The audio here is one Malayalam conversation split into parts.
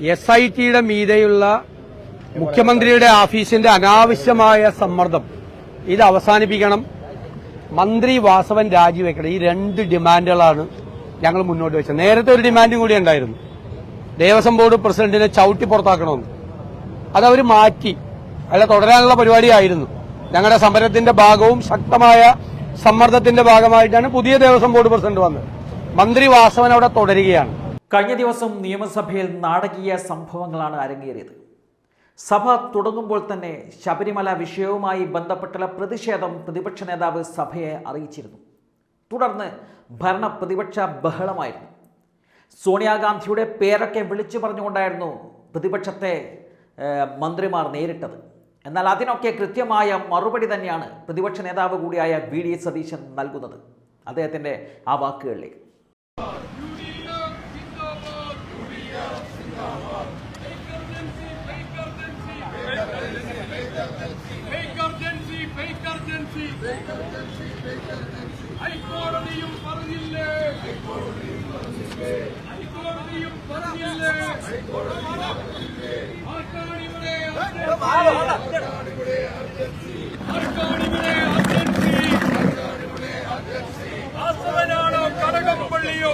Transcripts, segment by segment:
എസ് ഐ ടിയുടെ മീതെയുള്ള മുഖ്യമന്ത്രിയുടെ ഓഫീസിന്റെ അനാവശ്യമായ സമ്മർദ്ദം. ഇത് അവസാനിപ്പിക്കണം. മന്ത്രി വാസവൻ രാജിവെക്കണം. ഈ രണ്ട് ഡിമാൻഡുകളാണ് ഞങ്ങൾ മുന്നോട്ട് വെച്ചത്. നേരത്തെ ഒരു ഡിമാൻഡും കൂടി ഉണ്ടായിരുന്നു. ദേവസ്വം ബോർഡ് പ്രസിഡന്റിനെ ചവിട്ടി പുറത്താക്കണമെന്ന്. അതവർ മാറ്റി. അല്ല തുടരാനുള്ള പരിപാടിയായിരുന്നു. ഞങ്ങളുടെ സമരത്തിന്റെ ഭാഗവും ശക്തമായ സമ്മർദ്ദത്തിന്റെ ഭാഗമായിട്ടാണ് പുതിയ ദേവസ്വം ബോർഡ് പ്രസിഡന്റ് വന്നത്. മന്ത്രി വാസവൻ അവിടെ തുടരുകയാണ്. കഴിഞ്ഞ ദിവസം നിയമസഭയിൽ നാടകീയ സംഭവങ്ങളാണ് അരങ്ങേറിയത്. സഭ തുടങ്ങുമ്പോൾ തന്നെ ശബരിമല വിഷയവുമായി ബന്ധപ്പെട്ടുള്ള പ്രതിഷേധം പ്രതിപക്ഷ നേതാവ് സഭയെ അറിയിച്ചിരുന്നു. തുടർന്ന് ഭരണ പ്രതിപക്ഷ ബഹളമായിരുന്നു. സോണിയാഗാന്ധിയുടെ പേരൊക്കെ വിളിച്ചു പറഞ്ഞുകൊണ്ടായിരുന്നു പ്രതിപക്ഷത്തെ മന്ത്രിമാർ നേരിട്ടത്. എന്നാൽ അതിനൊക്കെ കൃത്യമായ മറുപടി തന്നെയാണ് പ്രതിപക്ഷ നേതാവ് കൂടിയായ വി ഡി സതീശൻ നൽകുന്നത്. അദ്ദേഹത്തിന്റെ ആ വാക്കുകളിലേക്ക്. ഫേക്കർജൻസി ഹൈക്കോടതിയും പറഞ്ഞില്ലേ ഹൈക്കോടതിയും പറഞ്ഞില്ലേ ആർക്കാണ് ഇവിടെ ആർക്കാണ് ഇവിടെ അർജൻസി വാസവനാണോ കടകംപള്ളിയോ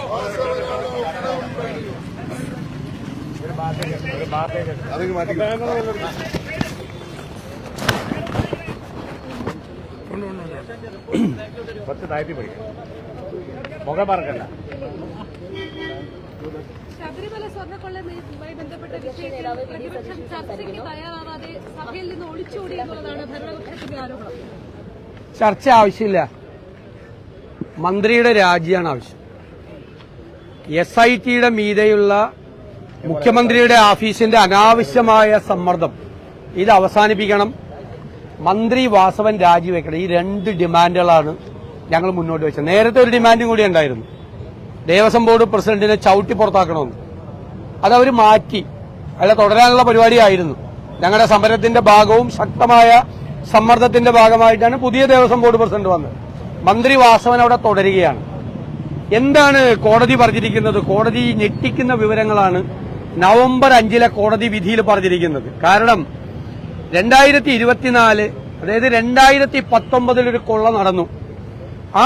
കുറച്ച് താഴ്ത്തി പിടിക്കും. മുഖം പറക്കണ്ട. ശബരിമല സ്വർണക്കൊള്ളയുമായി ബന്ധപ്പെട്ട വിഷയത്തിൽ പ്രതിപക്ഷം ചർച്ചയ്ക്ക് തയ്യാറാവാതെ സഭയിൽ നിന്ന് ഒളിച്ചോടി എന്നുള്ളതാണ് ഭരണപക്ഷത്തിന്റെ ആരോപണം. ചർച്ച ആവശ്യമില്ല. മന്ത്രിയുടെ രാജിയാണ് ആവശ്യം. എസ് ഐ ടിയുടെ മീതെയുള്ള മുഖ്യമന്ത്രിയുടെ ഓഫീസിന്റെ അനാവശ്യമായ സമ്മർദ്ദം ഇത് അവസാനിപ്പിക്കണം. മന്ത്രി വാസവൻ രാജിവെക്കണം ഈ രണ്ട് ഡിമാൻഡുകളാണ് ഞങ്ങൾ മുന്നോട്ട് വെച്ചത്. നേരത്തെ ഒരു ഡിമാൻഡും കൂടി ഉണ്ടായിരുന്നു. ദേവസ്വം ബോർഡ് പ്രസിഡന്റിനെ ചവിട്ടി പുറത്താക്കണമെന്ന്. അതവർ മാറ്റി. അല്ല തുടരാനുള്ള പരിപാടിയായിരുന്നു. ഞങ്ങളുടെ സമരത്തിന്റെ ഭാഗവും ശക്തമായ സമ്മർദ്ദത്തിന്റെ ഭാഗമായിട്ടാണ് പുതിയ ദേവസ്വം ബോർഡ് പ്രസിഡന്റ് വന്നത്. മന്ത്രി വാസവൻ അവിടെ തുടരുകയാണ്. എന്താണ് കോടതി പറഞ്ഞിരിക്കുന്നത്? കോടതി ഞെട്ടിക്കുന്ന വിവരങ്ങളാണ് നവംബർ അഞ്ചിലെ കോടതി വിധിയിൽ പറഞ്ഞിരിക്കുന്നത്. കാരണം രണ്ടായിരത്തി ഇരുപത്തിനാല് അതായത് രണ്ടായിരത്തി പത്തൊമ്പതിൽ ഒരു കൊള്ള നടന്നു.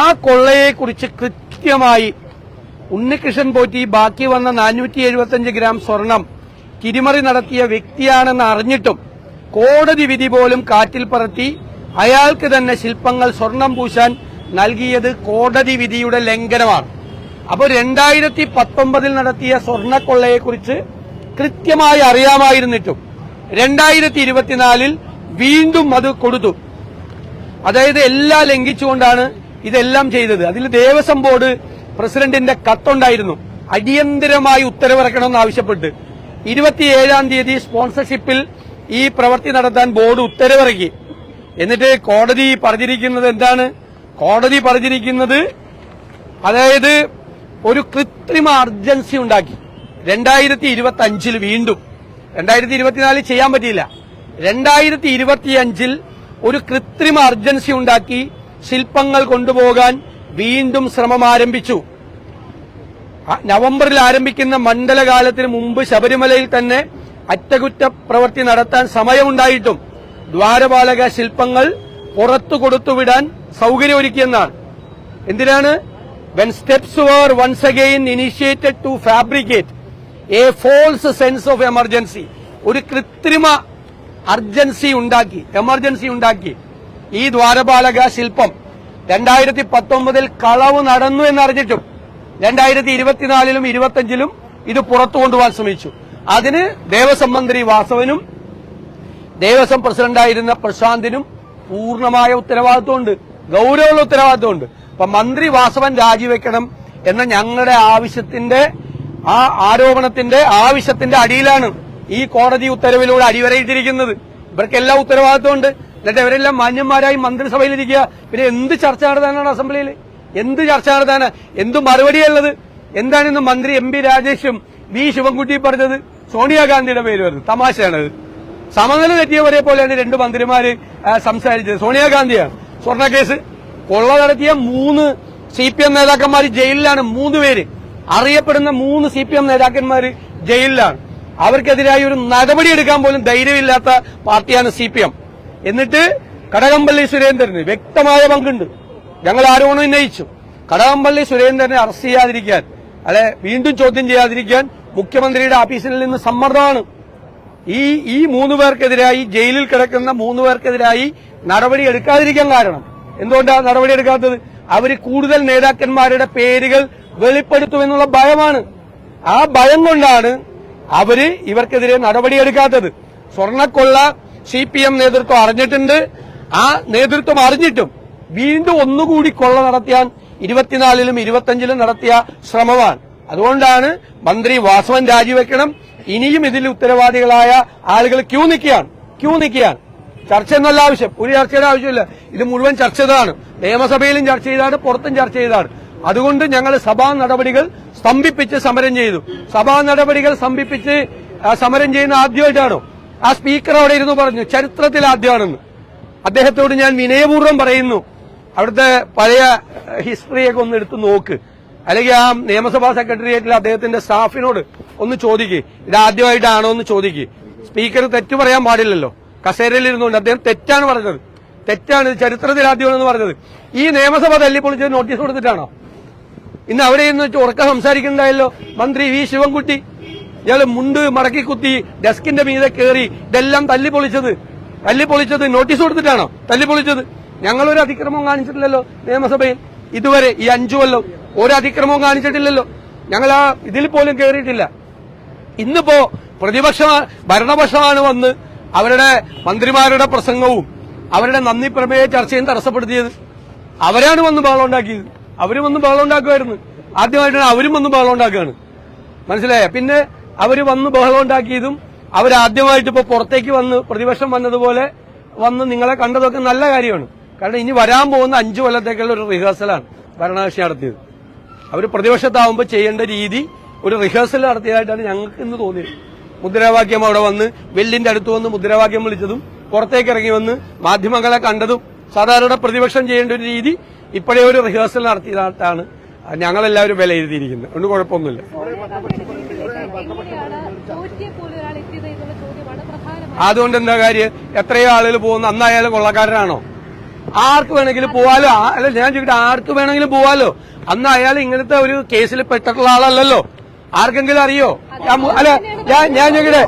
ആ കൊള്ളയെക്കുറിച്ച് കൃത്യമായി ഉണ്ണികൃഷ്ണൻ പോറ്റി ബാക്കി വന്ന നാനൂറ്റി എഴുപത്തിയഞ്ച് ഗ്രാം സ്വർണം തിരിമറി നടത്തിയ വ്യക്തിയാണെന്ന് അറിഞ്ഞിട്ടും കോടതി വിധി പോലും കാറ്റിൽ പറത്തി അയാൾക്ക് തന്നെ ശില്പങ്ങൾ സ്വർണം പൂശാൻ നൽകിയത് കോടതി വിധിയുടെ ലംഘനമാണ്. അപ്പോൾ രണ്ടായിരത്തി പത്തൊമ്പതിൽ നടത്തിയ സ്വർണക്കൊള്ളയെക്കുറിച്ച് കൃത്യമായി അറിയാമായിരുന്നിട്ടും രണ്ടായിരത്തി ഇരുപത്തിനാലിൽ വീണ്ടും അത് കൊടുത്തു. അതായത് എല്ലാം ലംഘിച്ചുകൊണ്ടാണ് ഇതെല്ലാം ചെയ്തത്. അതിൽ ദേവസ്വം ബോർഡ് പ്രസിഡന്റിന്റെ കത്തുണ്ടായിരുന്നു. അടിയന്തരമായി ഉത്തരവിറക്കണമെന്ന് ആവശ്യപ്പെട്ട്. ഇരുപത്തിയേഴാം തീയതി സ്പോൺസർഷിപ്പിൽ ഈ പ്രവൃത്തി നടത്താൻ ബോർഡ് ഉത്തരവിറക്കി. എന്നിട്ട് കോടതി പറഞ്ഞിരിക്കുന്നത് എന്താണ്? കോടതി പറഞ്ഞിരിക്കുന്നത് അതായത് ഒരു കൃത്രിമ അർജൻസി ഉണ്ടാക്കി. രണ്ടായിരത്തി ഇരുപത്തി അഞ്ചിൽ വീണ്ടും. രണ്ടായിരത്തി ഇരുപത്തിനാലിൽ ചെയ്യാൻ പറ്റിയില്ല. രണ്ടായിരത്തി ഇരുപത്തിയഞ്ചിൽ ഒരു കൃത്രിമ അർജൻസി ഉണ്ടാക്കി ശില്പങ്ങൾ കൊണ്ടുപോകാൻ വീണ്ടും ശ്രമം ആരംഭിച്ചു. നവംബറിൽ ആരംഭിക്കുന്ന മണ്ഡലകാലത്തിന് മുമ്പ് ശബരിമലയിൽ തന്നെ അറ്റകുറ്റ പ്രവൃത്തി നടത്താൻ സമയമുണ്ടായിട്ടും ദ്വാരപാലക ശില്പങ്ങൾ പുറത്തു കൊടുത്തുവിടാൻ സൌകര്യമൊരുക്കിയെന്നാണ്. എന്തിനാണ്? When steps were once again initiated to fabricate a false sense of emergency ഒരു കൃത്രിമ അർജൻസി ഉണ്ടാക്കി എമർജൻസി ഉണ്ടാക്കി. ഈ ദ്വാരപാലക ശില്പം രണ്ടായിരത്തി പത്തൊമ്പതിൽ കളവ് നടന്നു എന്നറിഞ്ഞിട്ടും രണ്ടായിരത്തി ഇരുപത്തിനാലിലും ഇരുപത്തിയഞ്ചിലും ഇത് പുറത്തു കൊണ്ടുപോകാൻ ശ്രമിച്ചു. അതിന് ദേവസ്വം മന്ത്രി വാസവനും ദേവസ്വം പ്രസിഡന്റായിരുന്ന പ്രശാന്തിനും പൂർണമായ ഉത്തരവാദിത്വമുണ്ട് ഗൌരവമുള്ള ഉത്തരവാദിത്വമുണ്ട്. അപ്പൊ മന്ത്രി വാസവൻ രാജിവെക്കണം എന്ന ഞങ്ങളുടെ ആവശ്യത്തിന്റെ ആ ആരോപണത്തിന്റെ ആവശ്യത്തിന്റെ അടിയിലാണ് ഈ കോടതി ഉത്തരവിലൂടെ അടിവരയിട്ടിരിക്കുന്നത്. ഇവർക്കെല്ലാം ഉത്തരവാദിത്വമുണ്ട് എന്നിട്ട് ഇവരെല്ലാം മാന്യന്മാരായി മന്ത്രിസഭയിലിരിക്കുക. പിന്നെ എന്ത് ചർച്ച നടത്താനാണ് അസംബ്ലിയിൽ എന്ത് ചർച്ച നടത്താനാ? എന്ത് മറുപടിയുള്ളത് എന്താണിന്ന് മന്ത്രി എം പി രാജേഷും വി ശിവൻകുട്ടി പറഞ്ഞത്? സോണിയാഗാന്ധിയുടെ പേര് വരുന്നത്. തമാശയാണത്. സമനില തെറ്റിയവരെ പോലെയാണ് രണ്ട് മന്ത്രിമാര് സംസാരിച്ചത്. സോണിയാഗാന്ധിയാണ് സ്വർണക്കേസ്. കൊള്ള നടത്തിയ മൂന്ന് സി പി എം നേതാക്കന്മാർ ജയിലിലാണ്. മൂന്ന് പേര്. അറിയപ്പെടുന്ന മൂന്ന് സി പി എം നേതാക്കന്മാർ ജയിലിലാണ്. അവർക്കെതിരായി ഒരു നടപടി എടുക്കാൻ പോലും ധൈര്യമില്ലാത്ത പാർട്ടിയാണ് സി പി എം എന്നിട്ട് കടകംപള്ളി സുരേന്ദ്രന് വ്യക്തമായ പങ്കുണ്ട്. ഞങ്ങൾ ആരോണം ഉന്നയിച്ചു. കടകംപള്ളി സുരേന്ദ്രനെ അറസ്റ്റ് ചെയ്യാതിരിക്കാൻ അല്ലെ വീണ്ടും ചോദ്യം ചെയ്യാതിരിക്കാൻ മുഖ്യമന്ത്രിയുടെ ഓഫീസിൽ നിന്ന് സമ്മർദ്ദമാണ്. ഈ ഈ മൂന്ന് പേർക്കെതിരായി ജയിലിൽ കിടക്കുന്ന മൂന്ന് പേർക്കെതിരായി നടപടി എടുക്കാതിരിക്കാൻ കാരണം. എന്തുകൊണ്ടാണ് നടപടി എടുക്കാത്തത്? അവർ കൂടുതൽ നേതാക്കന്മാരുടെ പേരുകൾ വെളിപ്പെടുത്തുമെന്നുള്ള ഭയമാണ്. ആ ഭയം കൊണ്ടാണ് അവർ ഇവർക്കെതിരെ നടപടിയെടുക്കാത്തത്. സ്വർണക്കൊള്ള സി പി എം നേതൃത്വം അറിഞ്ഞിട്ടുണ്ട്. ആ നേതൃത്വം അറിഞ്ഞിട്ടും വീണ്ടും ഒന്നുകൂടി കൊള്ള നടത്തിയാൻ ഇരുപത്തിനാലിലും ഇരുപത്തിയഞ്ചിലും നടത്തിയ ശ്രമമാണ്. അതുകൊണ്ടാണ് മന്ത്രി വാസവൻ രാജിവെക്കണം. ഇനിയും ഇതിൽ ഉത്തരവാദികളായ ആളുകൾ ക്യൂ നിൽക്കുകയാണ്. ക്യൂ നിൽക്കുകയാണ്. ചർച്ച എന്നല്ല ആവശ്യം. ഒരു ചർച്ചയുടെ ആവശ്യമില്ല. ഇത് മുഴുവൻ ചർച്ച നിയമസഭയിലും ചർച്ച ചെയ്താണ് പുറത്തും ചർച്ച ചെയ്തതാണ് അതുകൊണ്ട് ഞങ്ങൾ സഭാ നടപടികൾ സ്തംഭിപ്പിച്ച് സമരം ചെയ്തു. സഭാ നടപടികൾ സ്തംഭിപ്പിച്ച് സമരം ചെയ്യുന്ന ആദ്യമായിട്ടാണോ? ആ സ്പീക്കർ അവിടെ ഇരുന്ന് പറഞ്ഞു ചരിത്രത്തിൽ ആദ്യമാണെന്ന്. അദ്ദേഹത്തോട് ഞാൻ വിനയപൂർവം പറയുന്നു അവിടുത്തെ പഴയ ഹിസ്റ്ററിയൊക്കെ ഒന്ന് എടുത്ത് നോക്ക്. അല്ലെങ്കിൽ ആ നിയമസഭാ സെക്രട്ടേറിയറ്റിൽ അദ്ദേഹത്തിന്റെ സ്റ്റാഫിനോട് ഒന്ന് ചോദിക്കേ ഇത് ആദ്യമായിട്ടാണോ എന്ന് ചോദിക്ക്. സ്പീക്കർ തെറ്റു പറയാൻ പാടില്ലല്ലോ. കസേരയിൽ ഇരുന്നുകൊണ്ട് അദ്ദേഹം തെറ്റാണ് പറഞ്ഞത്. തെറ്റാണ് ചരിത്രത്തിൽ ആദ്യമാണെന്ന് പറഞ്ഞത്. ഈ നിയമസഭ തല്ലിപ്പൊളിച്ച് നോട്ടീസ് കൊടുത്തിട്ടാണോ? ഇന്ന് അവിടെ നിന്ന് വെച്ച് ഉറക്കം സംസാരിക്കുന്നുണ്ടായല്ലോ മന്ത്രി വി ശിവൻകുട്ടി. ഇയാൾ മുണ്ട് മടക്കി കുത്തി ഡെസ്കിന്റെ മീതെ കയറി ഇതെല്ലാം തല്ലി പൊളിച്ചത്. തല്ലി പൊളിച്ചത് നോട്ടീസ് കൊടുത്തിട്ടാണോ? തല്ലി പൊളിച്ചത്. ഞങ്ങളൊരു അതിക്രമവും കാണിച്ചിട്ടില്ലല്ലോ നിയമസഭയിൽ. ഇതുവരെ ഈ അഞ്ചു കൊല്ലം ഒരു അതിക്രമവും കാണിച്ചിട്ടില്ലല്ലോ. ഞങ്ങൾ ആ ഇതിൽ പോലും കയറിയിട്ടില്ല ഇന്നിപ്പോ പ്രതിപക്ഷ ഭരണപക്ഷമാണ് വന്ന് അവരുടെ മന്ത്രിമാരുടെ പ്രസംഗവും അവരുടെ നന്ദി പ്രമേയ ചർച്ചയും തടസ്സപ്പെടുത്തിയത്. അവരാണ് വന്ന് ബഹളം ഉണ്ടാക്കിയത്. അവരും വന്ന് ബഹളം ഉണ്ടാക്കുമായിരുന്നു. ആദ്യമായിട്ടാണ് അവരും വന്ന് ബഹളം ഉണ്ടാക്കുകയാണ്. മനസ്സിലായ? പിന്നെ അവർ വന്ന് ബഹളം ഉണ്ടാക്കിയതും അവരാദ്യമായിട്ട് ഇപ്പോൾ പുറത്തേക്ക് വന്ന് പ്രതിപക്ഷം വന്നതുപോലെ വന്ന് നിങ്ങളെ കണ്ടതൊക്കെ നല്ല കാര്യമാണ്. കാരണം ഇനി വരാൻ പോകുന്ന അഞ്ചു കൊല്ലത്തേക്കുള്ള ഒരു റിഹേഴ്സലാണ് ഭരണകക്ഷി നടത്തിയത്. അവർ പ്രതിപക്ഷത്താവുമ്പോൾ ചെയ്യേണ്ട രീതി ഒരു റിഹേഴ്സൽ നടത്തിയതായിട്ടാണ് ഞങ്ങൾക്ക് ഇന്ന് തോന്നിയത്. മുദ്രാവാക്യം അവിടെ വന്ന് വെല്ലിന്റെ അടുത്ത് വന്ന് മുദ്രാവാക്യം വിളിച്ചതും പുറത്തേക്ക് ഇറങ്ങി വന്ന് മാധ്യമങ്ങളെ കണ്ടതും സാധാരണ പ്രതിപക്ഷം ചെയ്യേണ്ട ഒരു രീതി ഇപ്പോഴേ ഒരു റിഹേഴ്സൽ നടത്തിയതായിട്ടാണ് ഞങ്ങളെല്ലാവരും വിലയിരുത്തിയിരിക്കുന്നത് അതുകൊണ്ട് കുഴപ്പമൊന്നുമില്ല. അതുകൊണ്ട് എന്താ കാര്യം? എത്രയോ ആളുകൾ പോകുന്നു. അന്നായാലും കൊള്ളക്കാരനാണോ? ആർക്ക് വേണമെങ്കിലും പോവാലോ? അല്ല ഞാൻ ചോദിക്കട്ടെ ആർക്ക് വേണമെങ്കിലും പോവാലോ? അന്ന് അയാൾ ഇങ്ങനത്തെ ഒരു കേസിൽ പെട്ടിട്ടുള്ള ആളല്ലല്ലോ. ആർക്കെങ്കിലും അറിയോ? അല്ല ഞാൻ ഞാൻ ചോദിക്കട്ടെ.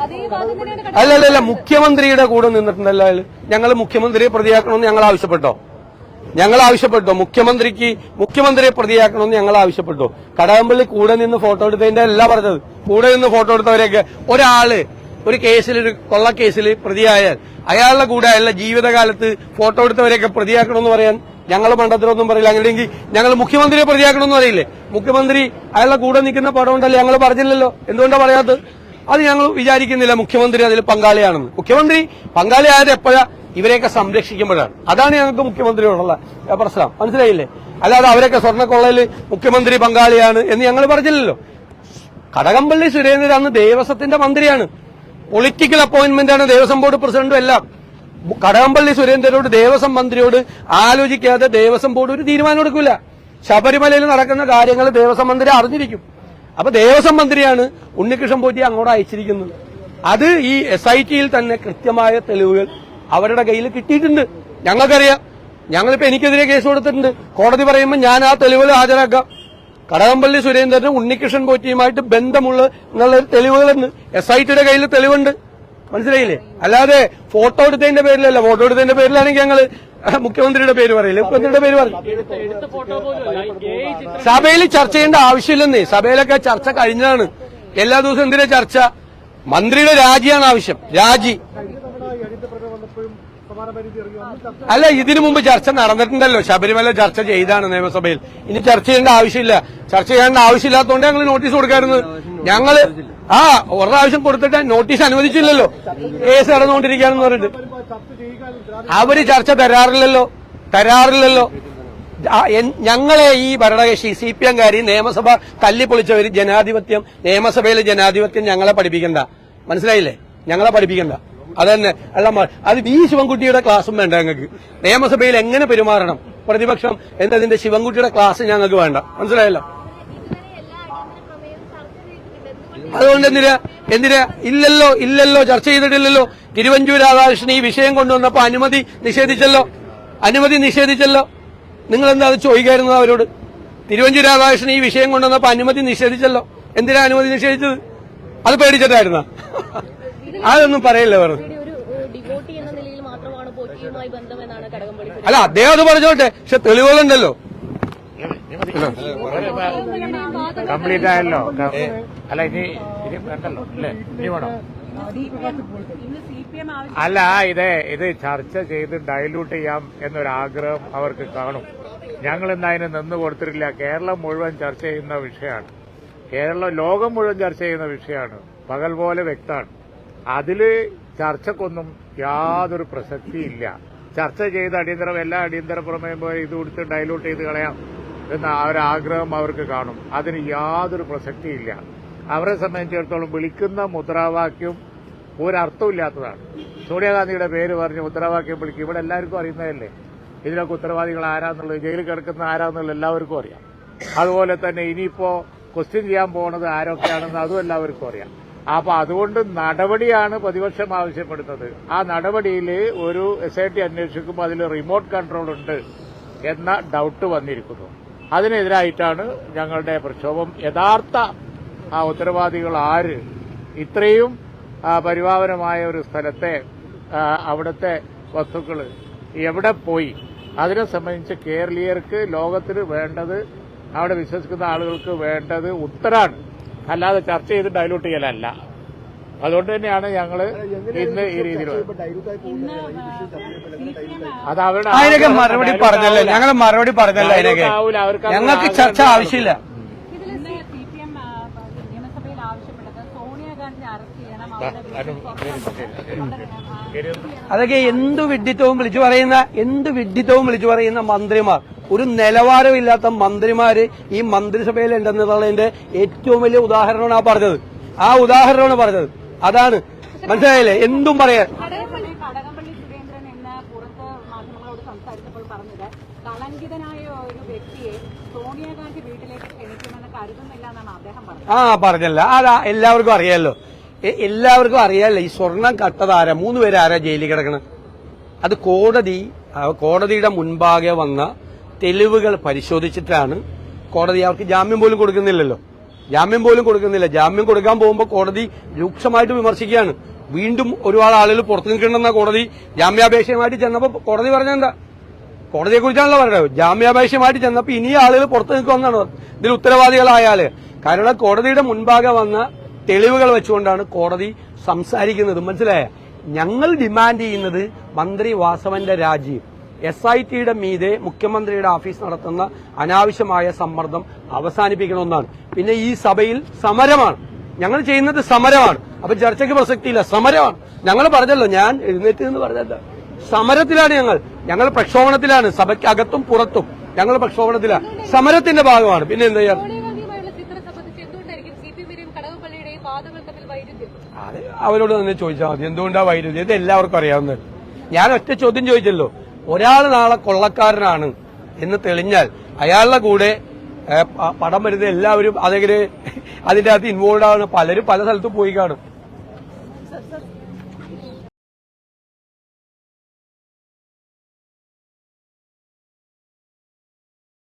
അല്ലല്ല അല്ല അല്ല അല്ല മുഖ്യമന്ത്രിയുടെ കൂടെ നിന്നിട്ടുണ്ടല്ലോ അയാൾ ഞങ്ങൾ മുഖ്യമന്ത്രിയെ പ്രതിയാക്കണമെന്ന് ഞങ്ങൾ ആവശ്യപ്പെട്ടോ? ഞങ്ങൾ ആവശ്യപ്പെട്ടു. മുഖ്യമന്ത്രിക്ക് മുഖ്യമന്ത്രിയെ പ്രതിയാക്കണമെന്ന് ഞങ്ങൾ ആവശ്യപ്പെട്ടു. കടകംപള്ളി കൂടെ നിന്ന് ഫോട്ടോ എടുത്തതിന്റെ അല്ല പറഞ്ഞത്. കൂടെ നിന്ന് ഫോട്ടോ എടുത്തവരെയൊക്കെ ഒരാൾ ഒരു കേസിൽ ഒരു കൊള്ള കേസിൽ പ്രതിയായാൽ അയാളുടെ കൂടെ അയാളുടെ ജീവിതകാലത്ത് ഫോട്ടോ എടുത്തവരെയൊക്കെ പ്രതിയാക്കണമെന്ന് പറയാൻ ഞങ്ങൾ മണ്ഡലത്തിലൊന്നും പറയില്ല. അങ്ങനെയെങ്കിൽ ഞങ്ങൾ മുഖ്യമന്ത്രിയെ പ്രതിയാക്കണമെന്ന് പറയില്ലേ? മുഖ്യമന്ത്രി അയാളുടെ കൂടെ നിൽക്കുന്ന പടം ഉണ്ടല്ലോ ഞങ്ങൾ പറഞ്ഞില്ലല്ലോ. എന്തുകൊണ്ടാണ് പറയാത്തത്? അത് ഞങ്ങൾ വിചാരിക്കുന്നില്ല മുഖ്യമന്ത്രി അതിൽ പങ്കാളിയാണെന്ന്. മുഖ്യമന്ത്രി പങ്കാളിയായത് എപ്പോഴാ? ഇവരെയൊക്കെ സംരക്ഷിക്കുമ്പോഴാണ്. അതാണ് ഞങ്ങൾക്ക് മുഖ്യമന്ത്രിയോടുള്ള പ്രശ്നം. മനസ്സിലായില്ലേ? അല്ലാതെ അവരൊക്കെ സ്വർണക്കൊള്ളയിൽ മുഖ്യമന്ത്രി പങ്കാളിയാണ് എന്ന് ഞങ്ങൾ പറഞ്ഞില്ലല്ലോ. കടകംപള്ളി സുരേന്ദ്രൻ അന്ന് ദേവസ്വത്തിന്റെ മന്ത്രിയാണ്. പൊളിറ്റിക്കൽ അപ്പോയിന്റ്മെന്റ് ആണ് ദേവസ്വം ബോർഡ് പ്രസിഡന്റും എല്ലാം. കടകംപള്ളി സുരേന്ദ്രനോട് ദേവസ്വം മന്ത്രിയോട് ആലോചിക്കാതെ ദേവസ്വം ബോർഡ് ഒരു തീരുമാനം എടുക്കില്ല ശബരിമലയിൽ നടക്കുന്ന കാര്യങ്ങൾ ദേവസ്വം മന്ത്രി അറിഞ്ഞിരിക്കും. അപ്പൊ ദേവസ്വം മന്ത്രിയാണ് ഉണ്ണികൃഷ്ണൻ പോറ്റി അങ്ങോട്ട് അയച്ചിരിക്കുന്നത്. അത് ഈ എസ് ഐ ടിയിൽ തന്നെ കൃത്യമായ തെളിവുകൾ അവരുടെ കയ്യിൽ കിട്ടിയിട്ടുണ്ട്. ഞങ്ങൾക്കറിയാം. ഞങ്ങളിപ്പോ എനിക്കെതിരെ കേസ് കൊടുത്തിട്ടുണ്ട്. കോടതി പറയുമ്പോൾ ഞാൻ ആ തെളിവുകൾ ഹാജരാക്കാം. കടകംപള്ളി സുരേന്ദ്രനും ഉണ്ണികൃഷ്ണൻ പോറ്റിയുമായിട്ട് ബന്ധമുള്ള എന്നുള്ള തെളിവുകളുണ്ട്. എസ് ഐ ടിയുടെ കയ്യിൽ തെളിവുണ്ട്. മനസ്സിലായില്ലേ? അല്ലാതെ ഫോട്ടോ എടുത്തതിന്റെ പേരിലല്ല. ഫോട്ടോ എടുത്തതിന്റെ പേരിലാണെങ്കിൽ ഞങ്ങൾ മുഖ്യമന്ത്രിയുടെ പേര് പറയില്ല? മുഖ്യമന്ത്രിയുടെ പേര് പറയും സഭയിൽ ചർച്ച ചെയ്യേണ്ട ആവശ്യമില്ലെന്നേ. സഭയിലൊക്കെ ചർച്ച കഴിഞ്ഞതാണ്. എല്ലാ ദിവസവും എന്തിനാ ചർച്ച? മന്ത്രിയുടെ രാജിയാണ് ആവശ്യം. രാജി. അല്ല ഇതിനു മുമ്പ് ചർച്ച നടന്നിട്ടുണ്ടല്ലോ. ശബരിമല ചർച്ച ചെയ്താണ് നിയമസഭയിൽ. ഇനി ചർച്ച ചെയ്യേണ്ട ആവശ്യമില്ല. ചർച്ച ചെയ്യേണ്ട ആവശ്യമില്ലാത്തതുകൊണ്ട് ഞങ്ങൾ നോട്ടീസ് കൊടുക്കാറുണ്ട് ഞങ്ങൾ ആ ഒരു കൊടുത്തിട്ട് നോട്ടീസ് അനുവദിച്ചില്ലല്ലോ. കേസ് നടന്നുകൊണ്ടിരിക്കുകയാണെന്ന് പറഞ്ഞിട്ട്. അവർ ചർച്ച തരാറില്ലല്ലോ. തരാറില്ലല്ലോ. ഞങ്ങളെ ഈ ഭരണകക്ഷി സി പി എംകാരി നിയമസഭ തല്ലിപ്പൊളിച്ചവര് ജനാധിപത്യം നിയമസഭയിലെ ജനാധിപത്യം ഞങ്ങളെ പഠിപ്പിക്കണ്ട. മനസ്സിലായില്ലേ? ഞങ്ങളെ പഠിപ്പിക്കണ്ട. അതന്നെ. അല്ല അത് വി ശിവൻകുട്ടിയുടെ ക്ലാസ്സും വേണ്ട ഞങ്ങൾക്ക്. നിയമസഭയിൽ എങ്ങനെ പെരുമാറണം? പ്രതിപക്ഷം എന്നതിന്റെ ശിവൻകുട്ടിയുടെ ക്ലാസ് ഞങ്ങൾക്ക് വേണ്ട. മനസ്സിലായല്ലോ? അതുകൊണ്ട് എന്തിനാ? എന്തിനാ? ഇല്ലല്ലോ ഇല്ലല്ലോ ചർച്ച ചെയ്തിട്ടില്ലല്ലോ. തിരുവഞ്ചൂർ രാധാകൃഷ്ണൻ ഈ വിഷയം കൊണ്ടുവന്നപ്പോ അനുമതി നിഷേധിച്ചല്ലോ. അനുമതി നിഷേധിച്ചല്ലോ. നിങ്ങൾ എന്താ അത് ചോദിക്കായിരുന്നത് അവരോട്? തിരുവഞ്ചൂർ രാധാകൃഷ്ണൻ ഈ വിഷയം കൊണ്ടുവന്നപ്പോ അനുമതി നിഷേധിച്ചല്ലോ. എന്തിനാ അനുമതി നിഷേധിച്ചത്? അത് പേടിച്ചിട്ടായിരുന്ന? അതൊന്നും പറയില്ല വേറെ അല്ല അദ്ദേഹം അത് പറഞ്ഞോട്ടെ പക്ഷെ തെളിവുകളുണ്ടല്ലോ. കംപ്ലീറ്റ് ആയല്ലോ അല്ല ഇനി ഇനി വേണ്ടല്ലോ അല്ലേ ഇനി വേണോ? അല്ല ഇത് ഇത് ചർച്ച ചെയ്ത് ഡയലൂട്ട് ചെയ്യാം എന്നൊരാഗ്രഹം അവർക്ക് കാണും. ഞങ്ങൾ ഇന്ന് അതിന് നിന്ന് കൊടുത്തിട്ടില്ല. കേരളം മുഴുവൻ ചർച്ച ചെയ്യുന്ന വിഷയമാണ്. കേരളം ലോകം മുഴുവൻ ചർച്ച ചെയ്യുന്ന വിഷയമാണ്. പകൽ പോലെ വ്യക്തമാണ്. അതിൽ ചർച്ചക്കൊന്നും യാതൊരു പ്രസക്തിയില്ല. ചർച്ച ചെയ്ത് അടിയന്തരം എല്ലാ അടിയന്തര പ്രമേയം പോലെ ഇത് കൊടുത്ത് ഡൈലൂട്ട് ചെയ്ത് കളയാം എന്ന ആ ഒരു ആഗ്രഹം അവർക്ക് കാണും. അതിന് യാതൊരു പ്രസക്തിയില്ല. അവരെ സംബന്ധിച്ചിടത്തോളം വിളിക്കുന്ന മുദ്രാവാക്യം ഒരർത്ഥമില്ലാത്തതാണ്. സോണിയാഗാന്ധിയുടെ പേര് പറഞ്ഞ് മുദ്രാവാക്യം വിളിക്കും. ഇവിടെ എല്ലാവർക്കും അറിയുന്നതല്ലേ? ഇതിനൊക്കെ ഉത്തരവാദികൾ ആരാന്നുള്ളത്? ജയിലിൽ കിടക്കുന്ന ആരാന്നുള്ളത് എല്ലാവർക്കും അറിയാം. അതുപോലെ തന്നെ ഇനിയിപ്പോ ക്വസ്റ്റ്യൻ ചെയ്യാൻ പോകുന്നത് ആരൊക്കെയാണെന്ന് അതും എല്ലാവർക്കും അറിയാം. അപ്പൊ അതുകൊണ്ട് നടപടിയാണ് പ്രതിപക്ഷം ആവശ്യപ്പെടുന്നത്. ആ നടപടിയിൽ ഒരു എസ് ഐ ടി അന്വേഷിക്കുമ്പോൾ അതിൽ റിമോട്ട് കൺട്രോൾ ഉണ്ട് എന്ന ഡൗട്ട് വന്നിരിക്കുന്നു. അതിനെതിരായിട്ടാണ് ഞങ്ങളുടെ പ്രക്ഷോഭം. യഥാർത്ഥ ആ ഉത്തരവാദികൾ ആര്? ഇത്രയും പരിപാവനമായ ഒരു സ്ഥലത്തെ അവിടുത്തെ വസ്തുക്കൾ എവിടെ പോയി? അതിനെ സംബന്ധിച്ച് കേരളീയർക്ക് ലോകത്തിന് വേണ്ടത് അവിടെ വിശ്വസിക്കുന്ന ആളുകൾക്ക് വേണ്ടത് ഉത്തരാണ്. അല്ലാതെ ചർച്ച ചെയ്ത് ഡയലൂട്ട് ചെയ്യലല്ല. അതുകൊണ്ട് തന്നെയാണ് ഞങ്ങൾ ഇന്ന് ഈ രീതിയിൽ അത് അവരുടെ അതിനൊക്കെ മറുപടി പറഞ്ഞല്ലോ. ഞങ്ങൾ മറുപടി പറഞ്ഞല്ലോ അതിനൊക്കെ. Dilute ആവൂല. അവർക്ക് ഞങ്ങൾക്ക് ചർച്ച ആവശ്യമില്ല. അതൊക്കെ എന്തു വിഡിത്തവും വിളിച്ചു പറയുന്ന എന്തു വിഡിത്തവും വിളിച്ചു പറയുന്ന മന്ത്രിമാർ. ഒരു നിലവാരമില്ലാത്ത മന്ത്രിമാര് ഈ മന്ത്രിസഭയിൽ ഉണ്ടെന്നുള്ളതിന്റെ ഏറ്റവും വലിയ ഉദാഹരണമാണ് ആ പറഞ്ഞത്. ആ ഉദാഹരണമാണ് പറഞ്ഞത്. അതാണ്. മനസ്സിലായില്ലേ? എന്തും പറയാൻ. ആ പറഞ്ഞല്ല. അതാ എല്ലാവർക്കും അറിയാലോ. എല്ലാവർക്കും അറിയാലോ ഈ സ്വർണം കട്ടതാര മൂന്ന് പേര് ആരാ ജയിലിൽ കിടക്കണം? അത് കോടതി കോടതിയുടെ മുൻപാകെ വന്ന തെളിവുകൾ പരിശോധിച്ചിട്ടാണ് കോടതി അവർക്ക് ജാമ്യം പോലും കൊടുക്കുന്നില്ലല്ലോ. ജാമ്യം പോലും കൊടുക്കുന്നില്ല. ജാമ്യം കൊടുക്കാൻ പോകുമ്പോൾ കോടതി രൂക്ഷമായിട്ട് വിമർശിക്കുകയാണ്. വീണ്ടും ഒരുപാട് ആളുകൾ പുറത്തു നിൽക്കണമെന്ന കോടതി ജാമ്യാപേക്ഷയുമായിട്ട് ചെന്നപ്പോൾ കോടതി പറഞ്ഞെന്താ? കോടതിയെ കുറിച്ചാണല്ലോ പറയുന്നത് ജാമ്യാപേക്ഷയുമായിട്ട് ചെന്നപ്പോൾ ഇനി ആളുകൾ പുറത്തു നിൽക്കുമെന്നാണ് ഇതിൽ ഉത്തരവാദികളായാൽ. കാരണം കോടതിയുടെ മുൻപാകെ വന്ന തെളിവുകൾ വെച്ചുകൊണ്ടാണ് കോടതി സംസാരിക്കുന്നത്. മനസ്സിലായ? ഞങ്ങൾ ഡിമാൻഡ് ചെയ്യുന്നത് മന്ത്രി വാസവന്റെ രാജിയും. എസ് ഐ ടിയുടെ മീതെ മുഖ്യമന്ത്രിയുടെ ഓഫീസ് നടത്തുന്ന അനാവശ്യമായ സമ്മർദ്ദം അവസാനിപ്പിക്കണമെന്നാണ് പിന്നെ ഈ സഭയിൽ സമരമാണ്. ഞങ്ങൾ ചെയ്യുന്നത് സമരമാണ്. അപ്പൊ ചർച്ചയ്ക്ക് പ്രസക്തിയില്ല. സമരമാണ്. ഞങ്ങൾ പറഞ്ഞല്ലോ ഞാൻ എഴുന്നേറ്റ് എന്ന് പറഞ്ഞല്ല. സമരത്തിലാണ് ഞങ്ങൾ. ഞങ്ങൾ പ്രക്ഷോഭണത്തിലാണ്. സഭയ്ക്ക് അകത്തും പുറത്തും. ഞങ്ങൾ പ്രക്ഷോഭണത്തിലാണ്. സമരത്തിന്റെ ഭാഗമാണ്. പിന്നെ എന്താ ചെയ്യാൻ അത് അവരോട് തന്നെ ചോദിച്ചാൽ മതി. എന്തുകൊണ്ടാണ് വൈരുദ്ധ്യം? ഇത് എല്ലാവർക്കും അറിയാവുന്നത്. ഞാൻ ഒറ്റ ചോദ്യം ചോദിച്ചല്ലോ. ഒരാൾ നാളെ കൊള്ളക്കാരനാണ് എന്ന് തെളിഞ്ഞാൽ അയാളുടെ കൂടെ പടം വരുന്ന എല്ലാവരും അതെങ്ങനെ അതിന്റെ അകത്ത് ഇൻവോൾവ് ആവുന്ന പലരും പല സ്ഥലത്തും പോയി കാണും.